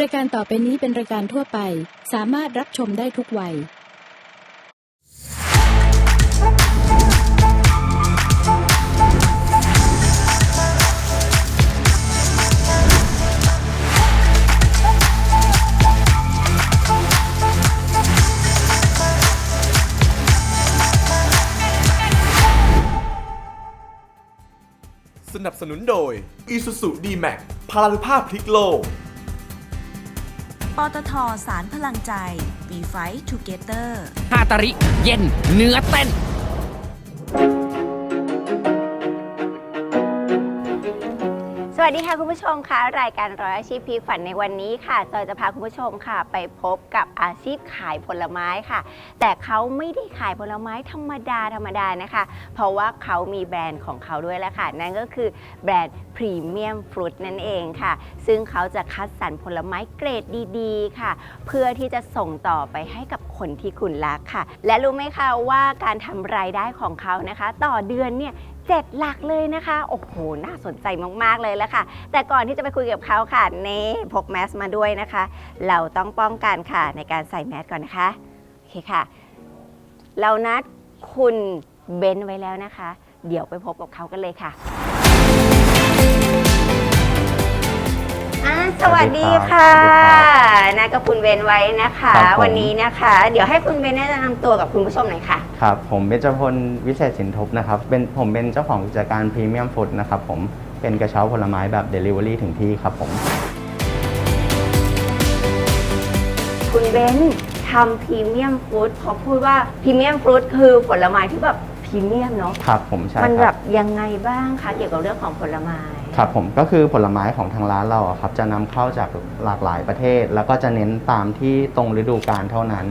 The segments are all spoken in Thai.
รายการต่อไปนี้เป็นรายการทั่วไป สามารถรับชมได้ทุกวัย สนับสนุนโดย Isuzu D-Max พลานุภาพพลิกโลก ปตทสารพลังใจ We Fight Together ฮาตาริ เย็น เนื้อเต้น วัสดีค่ะคุณผู้ชมคะรายการร้อยอาชีพพลิกฝันในวันนี้ค่ะจอยจะพาคุณผู้ชมค่ะ ไปพบกับอาชีพขายผลไม้ค่ะ แต่เขาไม่ได้ขายผลไม้ธรรมดาธรรมดานะคะ เพราะว่าเขามีแบรนด์ของเขาด้วยแหละค่ะ นั่นก็คือแบรนด์พรีเมียมฟรุตนั่นเองค่ะ ซึ่งเขาจะคัดสรรผลไม้เกรดดีๆ ค่ะ เพื่อที่จะส่งต่อไปให้กับคนที่คุณรักค่ะ และรู้ไหมคะว่าการทำรายได้ของเขานะคะ ต่อเดือนเนี่ย เจ็ดหลักเลยนะคะ โอ้โห น่าสนใจมากๆเลยแล้วค่ะ แต่ก่อนที่จะไปคุยกับเขาค่ะเน่พกแมสมาด้วยนะคะ เราต้องป้องกันค่ะในการใส่แมสก่อนนะคะ โอเคค่ะ เรานัดคุณเบนไว้แล้วนะคะ เดี๋ยวไปพบกับเขากันเลยค่ะ อ่าสวัสดีค่ะสวัสดีครับนัดกับคุณเบนไว้นะคะ ครับผม วันนี้นะคะ เดี๋ยวให้คุณเบนแนะนำตัวกับคุณผู้ชมหน่อยค่ะ ครับผมเบญจพลวิเศษสินทบนะครับเป็นผมเป็นเจ้าของกิจการพรีเมียมฟู้ดนะครับผมเป็นกระเช้าผลไม้แบบ Delivery ถึงที่ครับผม คุณเบนทำพรีเมียมฟรุตพอพูดว่าพรีเมียมฟรุตคือผลไม้ที่แบบพรีเมียมเนาะครับผมใช่มันคแบรับบยังไงบ้างคะเกี่ยวกับเรื่องของผลไม้ ครับผมก็คือผลไม้ของทางร้านเราอะครับจะนำเข้าจากหลากหลายประเทศ แล้วก็จะเน้นตามที่ตรงฤดูกาลเท่านั้น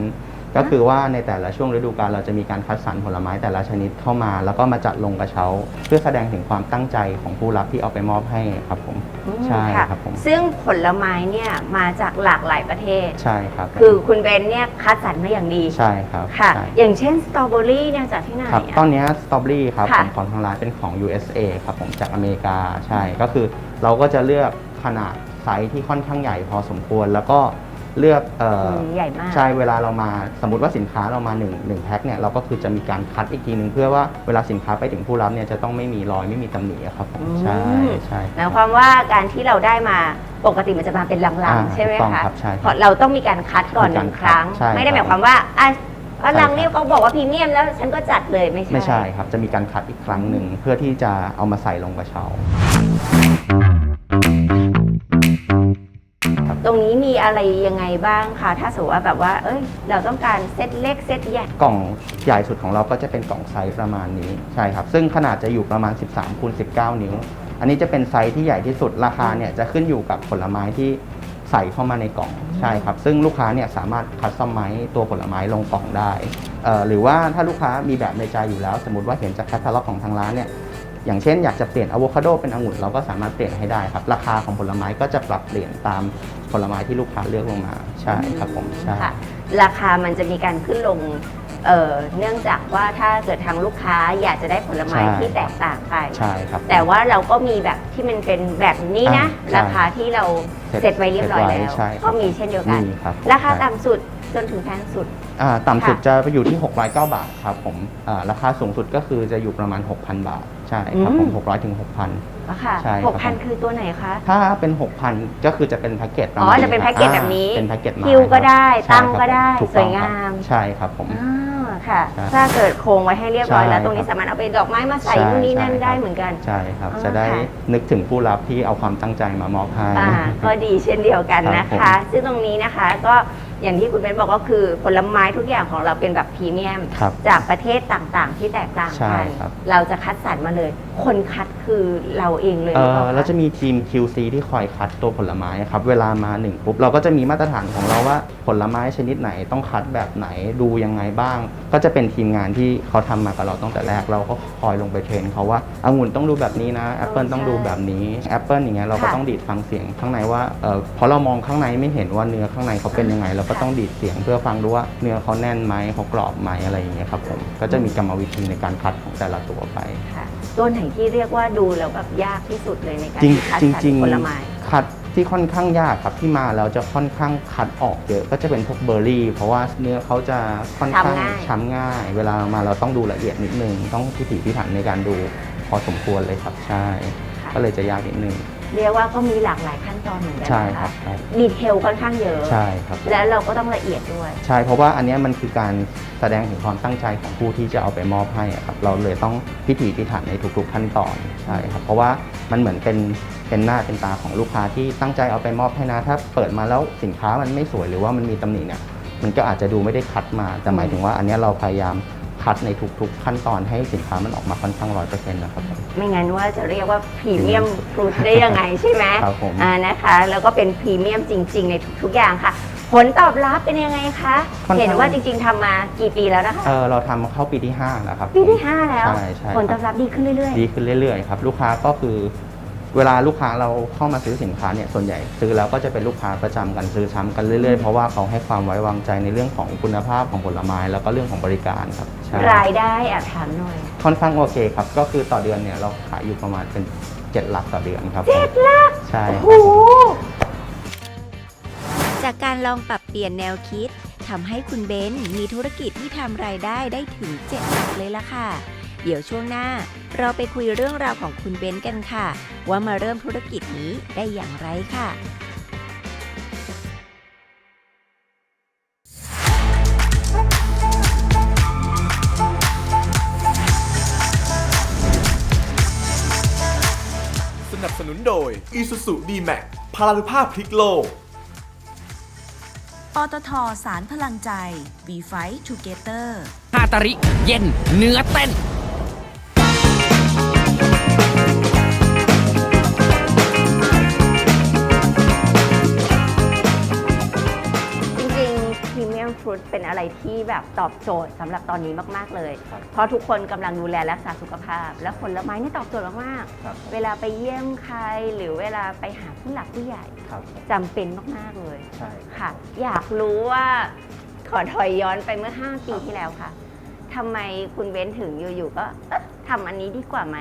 ก็คือว่าในแต่ละช่วงฤดูกาลเราจะมีการคัดสรรผลไม้แต่ละชนิดเข้ามา แล้วก็มาจัดลงกระเช้า เพื่อแสดงถึงความตั้งใจของผู้รับที่เอาไปมอบให้ครับผมอืมใช่ค่ะครับผมซึ่งผลไม้เนี่ยมาจากหลากหลายประเทศ ใช่ครับผมคือคุณเบนเนี่ยคัดสรรมาอย่างดีใช่ครับค่ะ ใช่ อย่างเช่นสตรอเบอรี่เนี่ยจากที่ไหนครับ อะ ตอนนี้สตรอเบอรี่ครับค่ะผมของทางร้านเป็นของ USA ครับผมจากอเมริกาใช่ ก็คือเราก็จะเลือกขนาดไซส์ที่ค่อนข้างใหญ่พอสมควร แล้วก็ เลือกเอ่ออมใหญ่มาก ใช่เวลาเรามาสมมติว่าสินค้าเรามา1งแพ็คเนี่ยเราก็คือจะมีการคัดอีกทีหนึ่งเพื่อว่าเวลาสินค้าไปถึงผู้รับเนี่ยจะต้องไม่มีรอยไม่มีตำหนิอะครับผมใช่ใช่หมายความว่าการที่เราได้มาปกติมันจะมาเป็นลังอ่าๆ ใช่ไหมถูกต้องคะครับใช่ครับเพราะเราต้องมีการคัดก่อนหนึ่งมีคการคัดรั้ง ใช่ไม่ได้หครัมาบยความว่าอะอะใช่ลังนี้ครับเขาบอกว่าพรีเมียมแล้วฉันก็จัดเลยไม่ใช่ ไม่ใช่ครับ จะมีการคัดอีกครั้งหนึ่งเพื่อที่จะเอามาใส่ลงกระเช้า มีอะไรยังไงบ้างคะถ้าสมมติว่าแบบว่า เอ้ย เราต้องการเซตเล็กเซตใหญ่กล่องใหญ่สุดของเราก็จะเป็นกล่องไซส์ประมาณนี้ใช่ครับ ซึ่งขนาดจะอยู่ประมาณ 13คูณ19 นิ้ว อันนี้จะเป็นไซส์ที่ใหญ่ที่สุดราคาเนี่ยจะขึ้นอยู่กับผลไม้ที่ใส่เข้ามาในกล่องใช่ครับ ซึ่งลูกค้าเนี่ยสามารถคัสตอมไมซ์ตัวผลไม้ลงกล่องได้เอ่อหรือว่าถ้าลูกค้ามีแบบในใจอยู่แล้ว สมมติว่าเห็นจากแคตตาล็อกของทางร้านเนี่ยอย่างเช่นอยากจะเปลี่ยนอะโวคาโดเป็นองุ่นเราก็สามารถเปลี่ยนให้ได้ครับ ราคาของผลไม้ก็จะปรับเปลี่ยนตาม ผลไม้ที่ลูกค้าเลือกลงมาใช่ครับผมใช่ ค่ะราคามันจะมีการขึ้นลงเอ่อเนื่องจากว่าถ้าเกิดทางลูกค้าอยากจะได้ผลไม้ใช่ ที่แตกต่างไป ใช่ครับ แต่ว่าเราก็มีแบบที่มันเป็นแบบนี้นะ อ่าใช่ราคาที่เราเสร็จเสร็จไว้เรียบร้อยเสร็จไว้แล้ว ใช่ครับ ก็มีเช่นเดียวกัน มีครับราคาใช่ต่ำสุดจนถึงแพงสุด อ่าต่ำสุดค่ะ จะไปอยู่ที่ 609 บาทครับผมอ่าราคาสูงสุดก็คือจะอยู่ประมาณ 6,000 บาท ใช่ครับผมอืม600ถึง6,000ราคาใช่ครับ หกพันคือตัวไหนคะ ถ้าเป็น6,000ก็คือจะเป็นแพ็กเกจประอ๋มาณอจะเป็นแพ็กเกจแบบนี้ อ่าเป็นแพ็กเกจไม้คิวก็ได้ใช่ตั้งครับก็ได้ ถูกสต้วอยงงาครับมใช่ครับผม อ่าค่ะ ใช่ถ้าเกิดโครงไว้ให้เรียบร้อยแล้ว ใช่ตรงนี้ครับสามารถเอาไปดอกไม้มาใส่ใช่นู่นนี่นั่นใช่ได้ครับเหมือนกัน ใช่ครับอ่าจะได้ค่ะ นึกถึงผู้รับที่เอาความตั้งใจมามอบให้ อ่าก็ดีเช่นเดียวกันนะครัคะ บผมซึ่งตรงนี้นะคะก็ อย่างที่คุณเบนบอกก็คือผลไม้ทุกอย่างของเราเป็นแบบพรีเมียม ครับจากประเทศต่างๆ ที่แตกต่างใช่กัน ครับ เราจะคัดสรรมาเลย คนคัดคือเราเองเลยเอหรือเปอล่าแล้วจะคะมีทีม QC ที่คอยคัดตัวผลไม้ครับ เวลามาหนึ่งปุ๊บเราก็จะมีมาตรฐานของเราว่าผลไม้ชนิดไหนต้องคัดแบบไหนดูยังไงบ้าง ก็จะเป็นทีมงานที่เขาทำมากับเราตั้งแต่แรกเราก็คอยลงไปเทรนเขาว่าองุ่นต้องดูแบบนี้นะแอปเปิลต้องดูแบบนี้แอปเปิลอย่างเงี้ยเราก็ค่ะ ต้องดีดฟังเสียงข้างในว่าเออเพราะเรามองข้างในไม่เห็นว่าเนื้อข้างในเขาเป็นยังไง เราก็ต้องดีดเสียงเพื่อฟังดูว่าเนื้อเขาแน่นไหมเขากรอบไหมอะไรอย่างเงี้ยครับผมก็จะมีกรรมวิธีในการคัดของแต่ละตัวไป ค่ะ ตัวไหนที่เรียกว่าดูแล้วแบบยากที่สุดเลยในการจริงคัดจริงสรรจริงผลไม้คัดที่ค่อนข้างยากครับที่มาแล้วจะค่อนข้างคัดออกเยอะก็จะเป็นพวกเบอร์รี่ เพราะว่าเนื้อเขาจะค่อนข้างช้ำง่ายช้ำง่ายเวลามาเราต้องดูละเอียดนิดนึง ต้องพิถีพิถันในการดูพอสมควรเลยครับใช่ค่ะก็เลยจะยากนิดนึง เรียกว่าก็มีหลากหลายขั้นตอนเหมือนกันใช่นะครัคะบใช่ดีเทลค่อนข้างเยอะ ใช่ครับ แล้วเราก็ต้องละเอียดด้วย ใช่เพราะว่าอันเนี้ยมันคือการแสดงถึงความตั้งใจของผู้ที่จะเอาไปมอบให้อะครับเราเลยต้องพิถีพิถันในทุกๆขั้นตอนใช่ครับเพราะว่ามันเหมือนเป็นเป็นหน้าเป็นตาของลูกค้าที่ตั้งใจเอาไปมอบให้นะถ้าเปิดมาแล้วสินค้ามันไม่สวยหรือว่ามันมีตำหนิเนี่ยมันก็อาจจะดูไม่ได้คัดมาแต่หมายถึงว่าอันเนี้ยเราพยายาม คัดในทุกๆ ขั้นตอนให้สินค้ามันออกมาค่อนข้างร้อยเปอร์เซ็นต์นะครับ ไม่งั้นว่าจะเรียกว่าพรีเมียมฟรุตได้ยังไงใช่ไหมครับผม อ่านะคะ แล้วก็เป็นพรีเมียมจริง ๆ ในทุกๆอย่างค่ะ ผลตอบรับเป็นยังไงคะค่อนข้าง เห็นว่าจริง ๆทำมากี่ปีแล้วนะคะ เออเราทำเข้าปีที่5แล้วครับปีที่ 5 แล้ว ใช่ใช่ผลตอบรับดีขึ้นเรื่อยดีขึ้นเรื่อยๆครับ ลูกค้าก็คือเวลาลูกค้าเราเข้ามาซื้อสินค้าเนี่ยส่วนใหญ่ซื้อแล้วก็จะเป็นลูกค้าประจำกันซื้อซ้ำกันเรื่อยๆเพราะว่าเขาให้ความไว้วางใจในเรื่องของคุณภาพของผลไม้แล้วก็เรื่องของบริการครับใช่ๆ รายได้แอบถามหน่อยค่อนข้างโอเคครับ ก็คือต่อเดือนเนี่ยเราขายอยู่ประมาณเป็นเจ็ดหลักต่อเดือนครับเจ็ดหลักใช่ครับโอ้โหจากการลองปรับเปลี่ยนแนวคิดทำให้คุณเบนมีธุรกิจที่ทำรายได้ได้ถึง7หลักเลยล่ะค่ะ เดี๋ยวช่วงหน้า เราไปคุยเรื่องราวของคุณเบนกันค่ะ ว่ามาเริ่มธุรกิจนี้ได้อย่างไรค่ะ Isuzu D-Max พลานุภาพพลิกโลก ปตทสารพลังใจ We Fight Together ฮาตาริ เย็น เนื้อเต้น รีเมียมฟรุตเป็นอะไรที่แบบตอบโจทย์สำหรับตอนนี้มาก ๆ เลย ครับเพราะทุกคนกำลังดูแลรักษาสุขภาพ และผลไม้นี่ตอบโจทย์มากครับ ๆเวลาไปเยี่ยมใครหรือเวลาไปหาผู้หลักผู้ใหญ่ครับจำเป็นมาก ๆ เลย ใช่ค่ะ อยากรู้ว่าขอถอยย้อนไปเมื่อ 5 ปีที่แล้วค่ะทำไมคุณเบ้นถึงอยู่ๆก็เอ๊ะ ทำอันนี้ดีกว่าไหม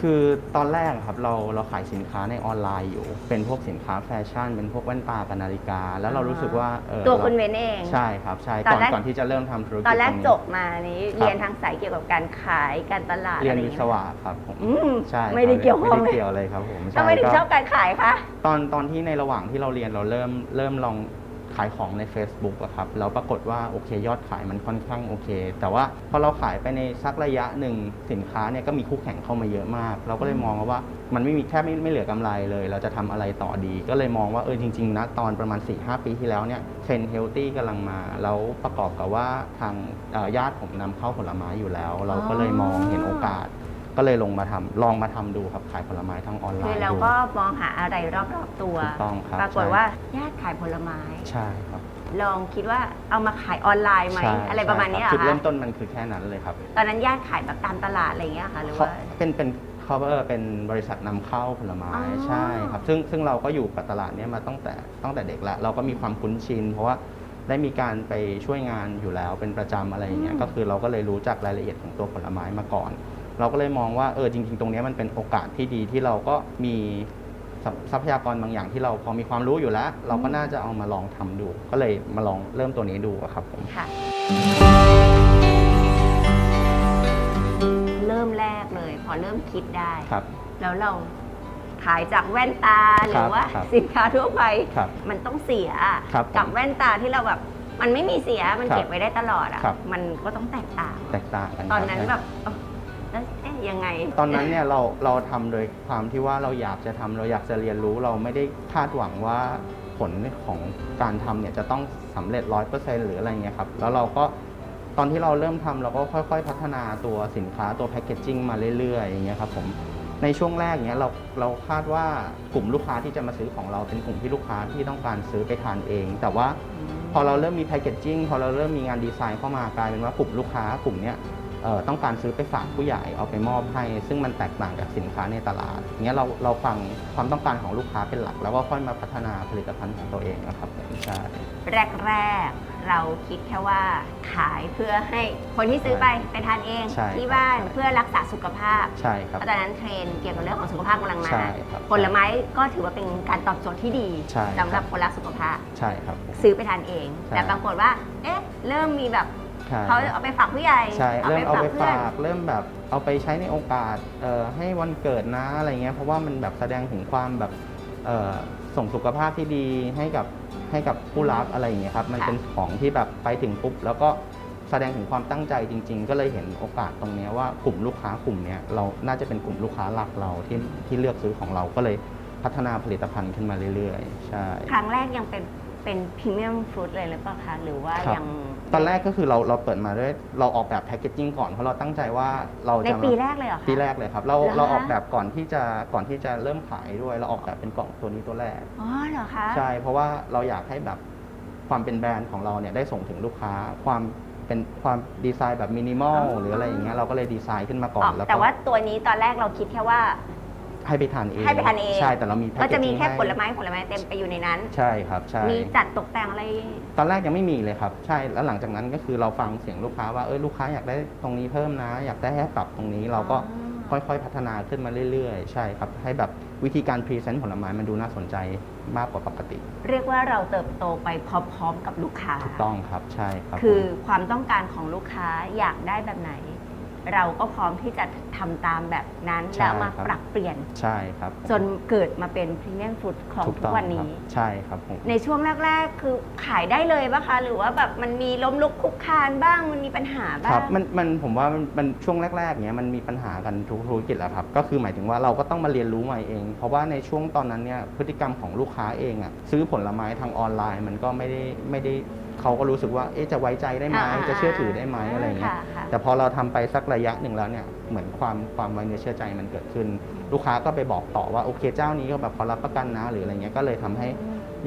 คือตอนแรกอะครับเราเราขายสินค้าในออนไลน์อยู่ เป็นพวกสินค้าแฟชั่น เป็นพวกแว่นตากับนาฬิกา แล้วเรารู้สึกว่าเออตัวราคุณเบ้นเองใช่ครับใช่ตอก่อนนแรก ก่อนที่จะเริ่มทำธุรกิจตอนแรกงจบมานี้เรียนทางสายเกี่ยวกับการขายการตลาดเรียนอะไรอวิย่างศเงี้ยวะครับผมอืมใช่ไม่ได้ครับเกี่ยวข้องไม่ได้เกี่ยวเลยครับผมทำไมถึงก็ ชอบการขายคะ ตอนตอนที่ในระหว่างที่เราเรียนเราเริ่มเริ่มลอง ขายของใน Facebook อะครับแล้วปรากฏว่าโอเคยอดขายมันค่อนข้างโอเค แต่ว่าพอเราขายไปในสักระยะหนึ่งสินค้าเนี่ยก็มีคู่แข่งเข้ามาเยอะมาก เราก็เลยมองว่ามันไม่มีแค่ไม่ไม่เหลือกำไรเลย เราจะทำอะไรต่อดี ก็เลยมองว่าเออจริงๆนะตอนประมาณ 4-5 ปีที่แล้วเนี่ยเทรนเฮลตี้กำลังมาแล้วประกอบกับว่าทางญาติผมนำเข้าผลไม้อยู่แล้ว เราก็เลยมองเห็นโอกาส ก็เลยลงมาทำลองมาทำดูครับขายผลไม้ทางออนไลคือน์เราดู ก็มองหาอะไรรอบๆตัว ถูกต้องครับปรากฏใช่ ว่าญาติขายผลไม้ ใช่ครับลองคิดว่าเอามาขายออนไลน์ไหม ใช่อะไรประมาณเนี้ยใช่คบจุดเหรอเริ่คะมต้นมันคือแค่นั้นเลยครับตอนนั้นญาติขายแบบตามตลาดอะไรอย่างเงี้ยค่ะหรือเขาว่า เป็นเป็นเขาเออเป็นบริษัทนำเข้าผลไม้อ๋อ ใช่ครับ ซึ่งซึ่งเราก็อยู่กับตลาดเนี้ยมาตั้งแต่ตั้งแต่เด็กแล้วเราก็มีความคุ้นชิน เพราะว่าได้มีการไปช่วยงานอยู่แล้วเป็นประจำอะไรอย่างเงี้ยก็คือเราก็เลยรู้จักรายละเอียดของตัวผลไม้มาก่อน เราก็เลยมองว่าเออจริง ๆ ตรงเนี้ยมันเป็นโอกาสที่ดีที่เราก็มีทรัพทรัพยากรบางอย่างที่เราพอมีความรู้อยู่แล้ว เราก็น่าจะเอามาลองทำดู ก็เลยมาลองเริ่มตัวนี้ดูอะครับผมค่ะเริ่มแรกเลย พอเริ่มคิดได้ครับ แล้วเราขายจากแว่นตาหรือว่าครับสินค้าทั่วไปครับมันต้องเสียครับผมกับแว่นตาที่เราแบบมันไม่มีเสียมันครับเก็บไว้ได้ตลอดอะครับมันก็ต้องแตกต่างแตกต่างกันตอนครับนั้นใช่แบบเอ้าแล้วเอ๊ะ ยังไง ตอนนั้นเนี่ยเราเราทำโดยความที่ว่าเราอยากจะทำเราอยากจะเรียนรู้เราไม่ได้คาดหวังว่าผลของการทำเนี่ยจะต้องสำเร็จร้อยเปอร์เซ็นหรืออะไรเงี้ยครับแล้วเราก็ตอนที่เราเริ่มทำเราก็ค่อย ๆ พัฒนาตัวสินค้าตัวแพคเกจจิ้งมาเรื่อยๆอย่างเงี้ยครับผมในช่วงแรกเนี้ยเราเราคาดว่ากลุ่มลูกค้าที่จะมาซื้อของเราเป็นกลุ่มที่ลูกค้าที่ต้องการซื้อไปทานเอง แต่ว่าพอเราเริ่มมีแพคเกจจิ้งพอเราเริ่มมีงานดีไซน์เข้ามากลายเป็นว่ากลุ่มลูกค้ากลุ่มเนี้ย ต้องการซื้อไปฝากผู้ใหญ่เอาไปมอบให้ ซึ่งมันแตกต่างจากสินค้าในตลาดเงี้ยเราเราฟังความต้องการของลูกค้าเป็นหลัก แล้วก็ค่อยมาพัฒนาผลิตภัณฑ์ของตัวเองนะครับผมใช่แรกเราคิดแค่ว่าขายเพื่อให้คนที่ซื้อไปไปทานเองใช่ที่บ้านครับเพื่อรักษาสุขภาพใช่ครับเพราะตอนนั้นเทรนด์เกี่ยวกับเรื่องของสุขภาพกำลังมาใช่ครับผลไม้ก็ถือว่าเป็นการตอบโจทย์ที่ดีใช่สำหรับคนรักสุขภาพใช่ครับผมซื้อไปทานเองใช่แต่ปรากฏว่า เอ๊ะ เริ่มมีแบบใช่ เขาเอาไปฝากผู้ใหญ่ใช่เริ่มเอาไปเพื่อนฝากเริ่มแบบเอาไปใช้ในโอกาสเอ่อให้วันเกิดนะอะไรเงี้ยเพราะว่ามันแบบแสดงถึงความแบบเอ่อส่งสุขภาพที่ดีให้กับให้กับผู้รับอะไรอย่างเงี้ยครับมันเป็นของที่แบบไปถึงปุ๊บแล้วก็แสดงถึงความตั้งใจจริง ๆ ก็เลยเห็นโอกาสตรงเนี้ยว่ากลุ่มลูกค้ากลุ่มเนี้ยเราน่าจะเป็นกลุ่มลูกค้าหลักเราที่ที่เลือกซื้อของเราก็เลยพัฒนาผลิตภัณฑ์ขึ้นมาเรื่อยๆใช่ครั้งแรกยังเป็น เป็นพรีเมียมฟรุตเลยหรือเปล่าคะ หรือว่าครับ ยังตอนแรกก็คือเราเราเปิดมาด้วยเราออกแบบแพคเกจจิ้งก่อนเพราะเราตั้งใจว่าเราในจะมาปีแรกเลยเหรอคะ ปีแรกเลยครับ เราเหรอคะ เราออกแบบก่อนที่จะก่อนที่จะเริ่มขายด้วย เราออกแบบเป็นกล่องตัวนี้ตัวแรก อ๋อเหรอคะใช่เพราะว่าเราอยากให้แบบความเป็นแบรนด์ของเราเนี่ยได้ส่งถึงลูกค้า ความเป็นความดีไซน์แบบมินิมอลหรืออะไรอย่างเงี้ยเราก็เลยดีไซน์ขึ้นมาก่ออ๋อนแล้วก็แต่ว่าตัวนี้ตอนแรกเราคิดแค่ว่า ให้ไปทานเองให้ไปทานเอง ใช่แต่เรามีก็จะมีแค่ packaging ผลไม้ผลไม้เต็มไปอยู่ในนั้น ใช่ครับใช่มีจัดตกแต่งอะไร ตอนแรกยังไม่มีเลยครับ ใช่แล้วหลังจากนั้นก็คือเราฟังเสียงลูกค้าว่าเออลูกค้าอยากได้ตรงนี้เพิ่มนะ อยากได้ให้ปรับตรงนี้เราก็ค่อยๆ พัฒนาขึ้นมาเรื่อยๆ ใช่ครับ ให้แบบวิธีการพรีเซนต์ผลไม้มันดูน่าสนใจมากกว่าปกติ เรียกว่าเราเติบโตไปพร้อมๆ กับลูกค้าถูกต้องครับใช่ครับ คือผมความต้องการของลูกค้าอยากได้แบบไหน เราก็พร้อมที่จะทำตามแบบนั้น ใช่แล้วมาครับ ปรับเปลี่ยน ใช่ครับผมจนเกิดมาเป็นพรีเมียมฟู้ดของถูกทุต้กองวันนี้ครับใช่ครับผม ในช่วงแรก ๆ คือขายได้เลยปะคะ หรือว่าแบบมันมีล้มลุกคลุกคลานบ้างมันมีปัญหาบ้าครับงมันมันผมว่ามันมันช่วงแรกๆเนี้ยมันมีปัญหากันทุกธุรกิจแหละครับก็คือหมายถึงว่าเราก็ต้องมาเรียนรู้ใหม่เอง เพราะว่าในช่วงตอนนั้นเนี่ยพฤติกรรมของลูกค้าเองอะซื้อผลไม้ทางออนไลน์มันก็ไม่ได้ไม่ได้ เขาก็รู้สึกว่าเอ๊ะจะไว้ใจได้ไหมอ่าจะเชื่อถือได้ไหมอะไรอย่างเงี้ยค่ะค่ะ แต่พอเราทำไปสักระยะหนึ่งแล้วเนี่ยเหมือนความความไว้เนื้อเชื่อใจมันเกิดขึ้น ลูกค้าก็ไปบอกต่อว่าโอเคเจ้านี้ก็แบบเขารับประกันนะหรืออะไรเงี้ยก็เลยทำให้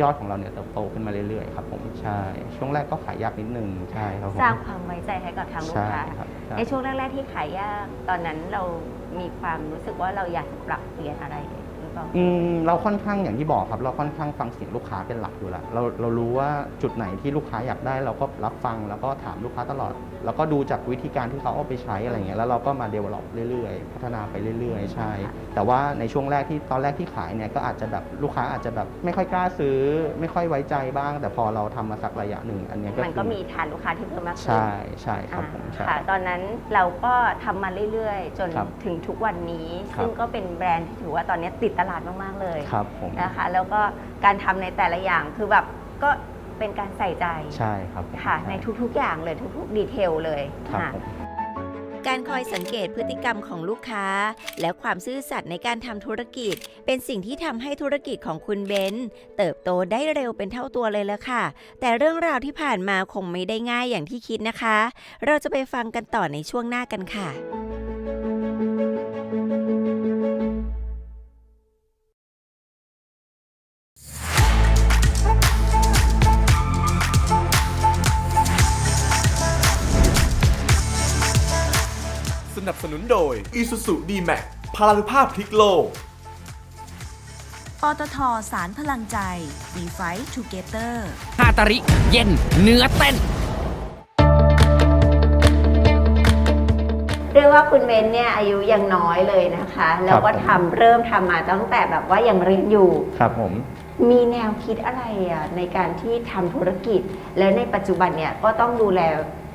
ยอดของเราเนี่ยเติบโตขึ้นมาเรื่อยๆครับผมใช่ช่วงแรกก็ขายยากนิดนึงใช่ครับผมสร้างความไว้ใจให้กับทางลูกใช่ค้า ครับใช่ ในช่วงแรกๆที่ขายยากตอนนั้นเรามีความรู้สึกว่าเราอยากจะปรับเปลี่ยนอะไรหรือเปล่า อืมเราค่อนข้างอย่างที่บอกครับ เราค่อนข้างฟังเสียงลูกค้าเป็นหลักอยู่แล้วเราเรารู้ว่าจุดไหนที่ลูกค้าอยากได้ เราก็รับฟังแล้วก็ถามลูกค้าตลอดแล้วก็ดูจากวิธีการที่เขาเอาไปใช้อะไรเงี้ยแล้วเราก็มาเดเวล็อปเรื่อยๆ พัฒนาไปเรื่อยๆ ใช่ แต่ว่าในช่วงแรกที่ตอนแรกที่ขายเนี่ยก็อาจจะแบบลูกค้าอาจจะแบบไม่ค่อยกล้าซื้อ ไม่ค่อยไว้ใจบ้าง แต่พอเราทำมาสักระยะหนึ่งอันเนี้ยก็มันคืก็อมีฐานลูกค้าที่เพิ่มมากขึ้นใช่ใช่ครับผมอ่าใช่ค่ะ ตอนนั้นเราก็ทำมาเรื่อยๆ จนครับถึงทุกวันนี้ครับซึ่งก็เป็นแบรนด์ที่ถือว่าตอนนี้ติดตลาดมากๆเลยครับผมนะคะแล้วก็การทำในแต่ละอย่างคือแบบก็ เป็นการใส่ใจใช่ครับผมค่ะช่ในทุกๆอย่างเลยทุกๆดีเทลเลยครับค่ะ ผม การคอยสังเกตพฤติกรรมของลูกค้า และความซื่อสัตย์ในการทำธุรกิจ เป็นสิ่งที่ทำให้ธุรกิจของคุณเบนซ์เติบโตได้เร็วเป็นเท่าตัวเลยละค่ะ แต่เรื่องราวที่ผ่านมาคงไม่ได้ง่ายอย่างที่คิดนะคะ เราจะไปฟังกันต่อในช่วงหน้ากันค่ะ นุนโดย Isuzu D-Max พลานุภาพพลิกโลก ปตทสารพลังใจ We Fight Together ฮาตาริ เย็น เนื้อเต้น เรียกว่าคุณเบนเนี่ยอายุยังน้อยเลยนะคะ แล้วก็ผมทำเริ่มทำมาตั้งแต่แบบว่ายังเรียนอยู่ ครับผม มีแนวคิดอะไรอะในการที่ทำธุรกิจ แล้วในปัจจุบันเนี่ยก็ต้องดูแล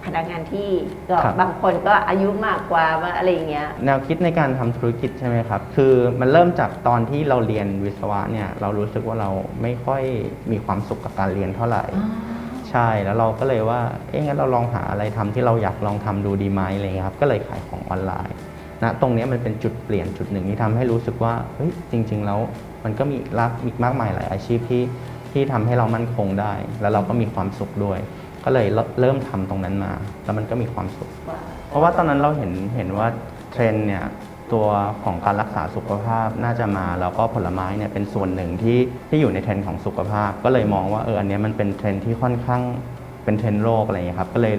พนักงานที่ก็ครับ บางคนก็อายุมากกว่าว่าอะไรอย่างเงี้ย แนวคิดในการทำธุรกิจใช่ไหมครับ คือมันเริ่มจากตอนที่เราเรียนวิศวะเนี่ย เรารู้สึกว่าเราไม่ค่อยมีความสุขกับการเรียนเท่าไหร่ ใช่ แล้วเราก็เลยว่า เอ๊ะงั้นเราลองหาอะไรทำที่เราอยากลองทำดูดีไหมอะไรเงี้ยครับ ก็เลยขายของออนไลน์นะตรงเนี้ยมันเป็นจุดเปลี่ยนจุดหนึ่งที่ทำให้รู้สึกว่า เฮ้ย จริง ๆ แล้วมันก็มีรักอีกมากมายหลายอาชีพที่ที่ทำให้เรามั่นคงได้ แล้วเราก็มีความสุขด้วย ก็เลยเริ่มทำตรงนั้นมา แล้วมันก็มีความสุข เพราะว่าตอนนั้นเราเห็นเห็นว่าเทรนด์เนี่ยตัวของการรักษาสุขภาพน่าจะมาแล้วก็ผลไม้เนี่ยเป็นส่วนหนึ่งที่ที่อยู่ในเทรนด์ของสุขภาพ ก็เลยมองว่าเอออันเนี้ยมันเป็นเทรนด์ที่ค่อนข้างเป็นเทรนด์โลกอะไรอย่างเงี้ยครับก็เลย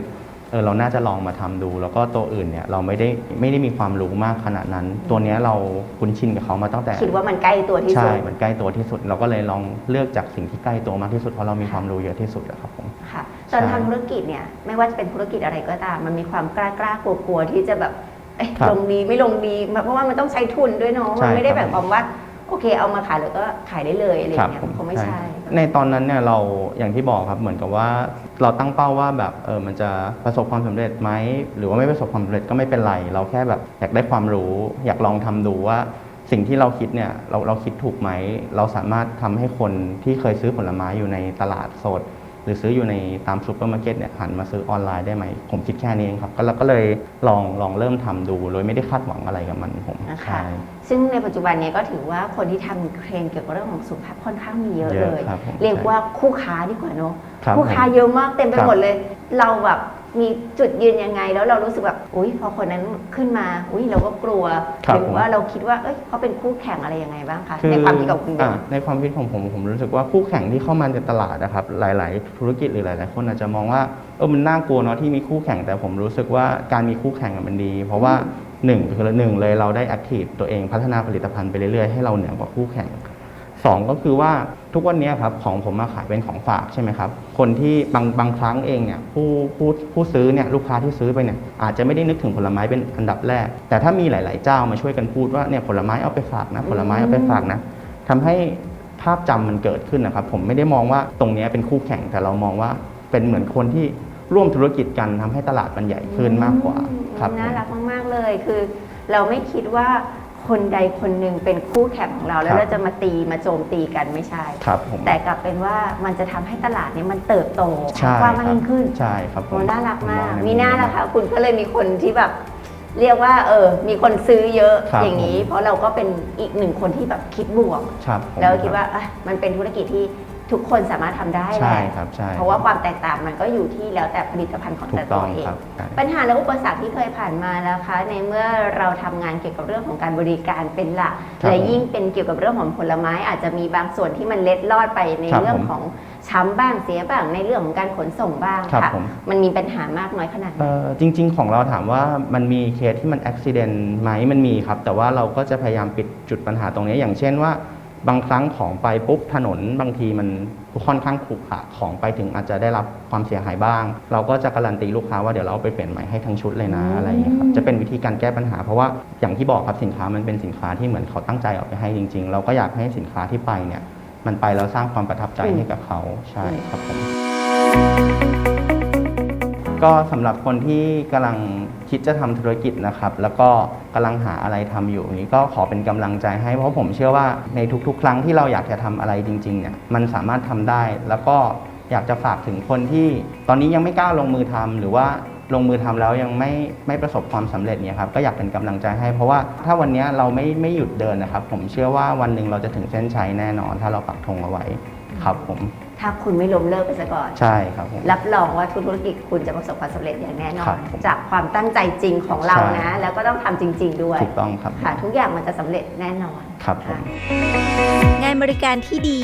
เออเราน่าจะลองมาทำดู แล้วก็ตัวอื่นเนี่ยเราไม่ได้ไม่ได้มีความรู้มากขนาดนั้น ตัวเนี้ยเราคุ้นชินกับเขามาตั้งแต่ คิดว่ามันใกล้ตัวที่สุใช่ดมันใกล้ตัวที่สุด เราก็เลยลองเลือกจากสิ่งที่ใกล้ตัวมากที่สุดเพราะเรามีความรู้เยอะที่สุดอะครับผมค่ะ ตอนใช่ทำธุรกิจเนี่ยไม่ว่าจะเป็นธุรกิจอะไรก็ตาม มันมีความกล้ากล้ากลัวกลัวๆที่จะแบบเอ๊ะครับลงดีไม่ลงดีเพราะว่ามันต้องใช้ทุนด้วยเนาะใช่มันไม่ได้ครับแบบความว่าโอเคเอามาขายแล้วก็ขายได้เลยอะไรอครัย่างเงี้ยผมคงไม่ใช่ ในตอนนั้นเนี่ยเราอย่างที่บอกครับเหมือนกับว่าเราตั้งเป้าว่าแบบเออมันจะประสบความสำเร็จไหมหรือว่าไม่ประสบความสำเร็จก็ไม่เป็นไร เราแค่แบบอยากได้ความรู้ อยากลองทำดูว่าสิ่งที่เราคิดเนี่ยเราเราคิดถูกไหม เราสามารถทำให้คนที่เคยซื้อผลไม้อยู่ในตลาดสด หรือซื้ออยู่ในตามซูเปอร์มาร์เก็ตเนี่ยหันมาซื้อออนไลน์ได้ไหม ผมคิดแค่นี้เองครับ ก็เราก็เลยลองลองเริ่มทำดูโดยไม่ได้คาดหวังอะไรกับมันผมนะคะใช่ซึ่งในปัจจุบันเนี้ก็ถือว่าคนที่ทำเทรนด์เกี่ยวกับเรื่องของสุขภาพค่อนข้างมีเยอะเยเลอะยครับผมเรียกว่าคู่ค้าดีกว่าเนาะครับคู่ค้าผมเยอะมากเต็มไปครับหมดเลย เราแบบ มีจุดยืนยังไง แล้วเรารู้สึกแบบอุ้ยพอคนนั้นขึ้นมา อุ้ยเราก็กลัวครับหรือว่าเราคิดว่าเอ้ยเขาเป็นคู่แข่งอะไรยังไงบ้างคะคือในความคิดของคุณเบน อ่าในความคิดของผมผมรู้สึกว่าคู่แข่งที่เข้ามาในตลาดนะครับหลาย ๆ ธุรกิจหรือหลาย ๆ คนอาจจะมองว่าเออมันน่ากลัวเนาะที่มีคู่แข่งแต่ผมรู้สึกว่าการมีคู่แข่งอะมันดี เพราะว่าหนึ่งคือหนึ่งเลยเราได้แอคทีฟตัวเองพัฒนาผลิตภัณฑ์ไปเรื่อย ๆ ให้เราเหนือกว่าคู่แข่ง สองก็คือว่าทุกวันนี้ครับของผมมาขายเป็นของฝากใช่ไหมครับคนที่บางบางครั้งเองเนี่ยผู้ผู้ผู้ซื้อเนี่ยลูกค้าที่ซื้อไปเนี่ยอาจจะไม่ได้นึกถึงผลไม้เป็นอันดับแรก แต่ถ้ามีหลาย ๆ เจ้ามาช่วยกันพูดว่าเนี่ยผลไม้เอาไปฝากนะผลไม้เอาไปฝากนะทำให้ภาพจำมันเกิดขึ้นนะครับ ผมไม่ได้มองว่าตรงนี้เป็นคู่แข่งแต่เรามองว่าเป็นเหมือนคนที่ร่วมธุรกิจกันทำให้ตลาดมันใหญ่ขึ้นมากกว่าครับน่ารักมากๆเลยคือ เราไม่คิดว่า คนใดคนหนึ่งเป็นคู่แข่งของเรา แล้วเราจะมาตีมาโจมตีกันไม่ใช่ ครับผม แต่กลับเป็นว่ามันจะทำให้ตลาดนี้มันเติบโตใช่กว้างคมารักบยิ่งขึ้น ใช่ครับผโอ้มน่ารักมาก ผองในมีหน้ามุละคะคุณก็เลยมีคนที่แบบ เรียกว่า เออ มีคนซื้อเยอะครับอย่างนี้ เพราะเราก็เป็นอีกหนึ่งคนที่แบบคิดบวก ครับผมแล้วคิดว่าอะมันเป็นธุรกิจที่ ทุกคนสามารถทำได้แหใช่ละครับใช่เพราะว่าความแตกต่างมันก็อยู่ที่แล้วแต่ผลิตภัณฑ์ของถูแต่กตัต้วองเอง ครับใช่ ปัญหาและอุปสรรคที่เคยผ่านมาแล้วคะ ในเมื่อเราทำงานเกี่ยวกับเรื่องของการบริการเป็นหลัก ครับและยิ่งเป็นเกี่ยวกับเรื่องของผลไม้ อาจจะมีบางส่วนที่มันเล็ดลอดไปในครับเรื่องผม ของช้ำบ้างเสียบ้างในเรื่องของการขนส่งบ้างครับค่ะ ผม มันมีปัญหามากน้อยขนาดไหน เอ่อจริง ๆ ของเราถามว่ามันมีเคสที่มันอุบิเหตุไหมมันมีครับ แต่ว่าเราก็จะพยายามปิดจุดปัญหาตรงนี้อย่างเช่นว่า บางครั้งของไปปุ๊บถนนบางทีมันค่อนข้างขรุขระของไปถึงอาจจะได้รับความเสียหายบ้าง เราก็จะการันตีลูกค้าว่าเดี๋ยวเราเอาไปเปลี่ยนใหม่ให้ทั้งชุดเลยนะอืมอะไรอย่างเงี้ยครับจะเป็นวิธีการแก้ปัญหา เพราะว่าอย่างที่บอกครับสินค้ามันเป็นสินค้าที่เหมือนเขาตั้งใจเอาไปให้จริง ๆ เราก็อยากให้สินค้าที่ไปเนี่ยมันไปแล้วสร้างความประทับใจให้กับเขาใช่ครับผมก็สำหรับคนที่กำลัง คิดจะทำธุรกิจนะครับ แล้วก็กำลังหาอะไรทำอยู่นี้ก็ขอเป็นกำลังใจให้เพราะผมเชื่อว่าในทุกๆ ครั้งที่เราอยากจะทำอะไรจริงๆเนี่ยมันสามารถทำได้ แล้วก็อยากจะฝากถึงคนที่ตอนนี้ยังไม่กล้าลงมือทำหรือว่าลงมือทำแล้วยังไม่ไม่ประสบความสำเร็จเนี่ยครับก็อยากเป็นกำลังใจให้เพราะว่าถ้าวันนี้เราไม่ไม่หยุดเดินนะครับ ผมเชื่อว่าวันหนึ่งเราจะถึงเส้นชัยแน่นอน ถ้าเราปักธงเอาไว้ครับผม ถ้าคุณไม่ล้มเลิกไปซะก่อน ใช่ครับผม รับรองว่าทุกธุรกิจคุณจะประสบความสำเร็จอย่างแน่นอครันบผมจากความตั้งใจจริงของเราใช่นะแล้วก็ต้องทำจริง ๆ ด้วยถูกต้องครับ ค่ะทุกอย่างมันจะสำเร็จแน่นอนครับผมงานบริการที่ดี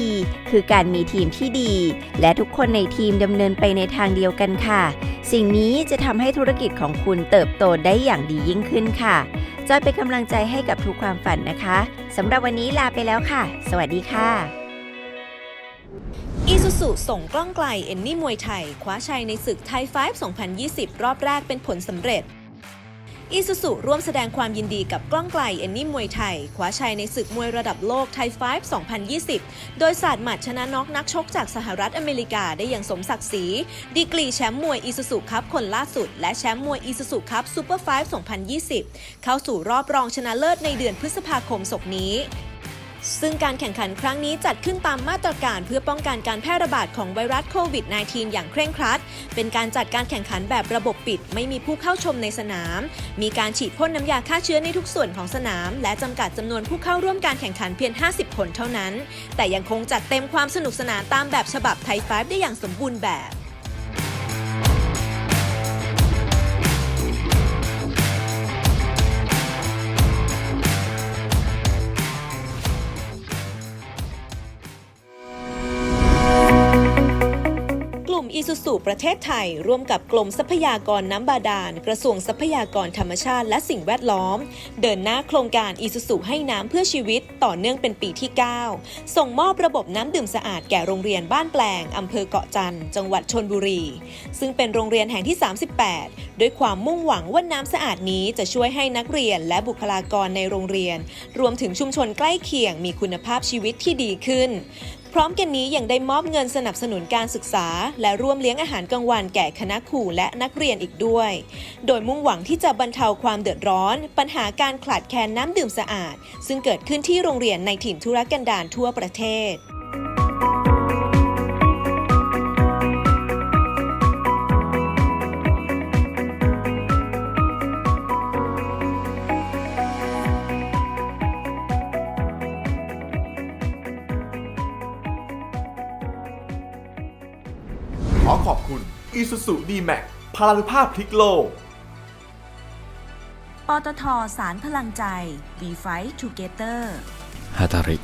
คือการมีทีมที่ดี และทุกคนในทีมดำเนินไปในทางเดียวกันค่ะ สิ่งนี้จะทำให้ธุรกิจของคุณเติบโตได้อย่างดียิ่งขึ้นค่ะจอยเป็นกำลังใจให้กับทุกความฝันนะคะสำหรับวันนี้ลาไปแล้วค่ะ สวัสดีค่ะ อีซูซูส่งกล้องไกลเอนนี่มวยไทย คว้าชัยในศึกไทย5 2020 รอบแรกเป็นผลสำเร็จอีซูซูร่วมแสดงความยินดีกับกล้องไกลเอนนี่มวยไทยคว้าชัยในศึกมวยระดับโลกไทย5 2020 โดยศาสตร์หมัดชนะน็อกนักชกจากสหรัฐอเมริกาได้อย่างสมศักดิ์ศรี ดีกรีแชมป์มวยอีซูซูคัพคนล่าสุด และแชมป์มวยอีซูซูคัพซูเปอร์5 2020 เข้าสู่รอบรองชนะเลิศในเดือนพฤษภาคมศกนี้ ซึ่งการแข่งขันครั้งนี้จัดขึ้นตามมาตรการเพื่อป้องกันการแพร่ระบาดของไวรัสโควิด -19 อย่างเคร่งครัด เป็นการจัดการแข่งขันแบบระบบปิด ไม่มีผู้เข้าชมในสนาม มีการฉีดพ่นน้ำยาฆ่าเชื้อในทุกส่วนของสนาม และจำกัดจำนวนผู้เข้าร่วมการแข่งขันเพียง 50 คนเท่านั้น แต่ยังคงจัดเต็มความสนุกสนานตามแบบฉบับไทย5ได้อย่างสมบูรณ์แบบ อีซูซูประเทศไทย ร่วมกับกรมทรัพยากรน้ำบาดาล กระทรวงทรัพยากรธรรมชาติและสิ่งแวดล้อม เดินหน้าโครงการอีซูซูให้น้ำเพื่อชีวิตต่อเนื่องเป็นปีที่ 9 ส่งมอบระบบน้ำดื่มสะอาดแก่โรงเรียนบ้านแปลงอำเภอเกาะจันทร์จังหวัดชนบุรี ซึ่งเป็นโรงเรียนแห่งที่ 38 ด้วยความมุ่งหวังว่าน้ำสะอาดนี้จะช่วยให้นักเรียนและบุคลากรในโรงเรียน รวมถึงชุมชนใกล้เคียงมีคุณภาพชีวิตที่ดีขึ้น พร้อมกันนี้ยังได้มอบเงินสนับสนุนการศึกษา และร่วมเลี้ยงอาหารกลางวันแก่คณะครูและนักเรียนอีกด้วย โดยมุ่งหวังที่จะบรรเทาความเดือดร้อน ปัญหาการขาดแคลนน้ำดื่มสะอาด ซึ่งเกิดขึ้นที่โรงเรียนในถิ่นธุรกันดารทั่วประเทศ Isuzu D-Max พลานุภาพพลิกโลก ปตทสารพลังใจ We Fight Together ฮาตาริ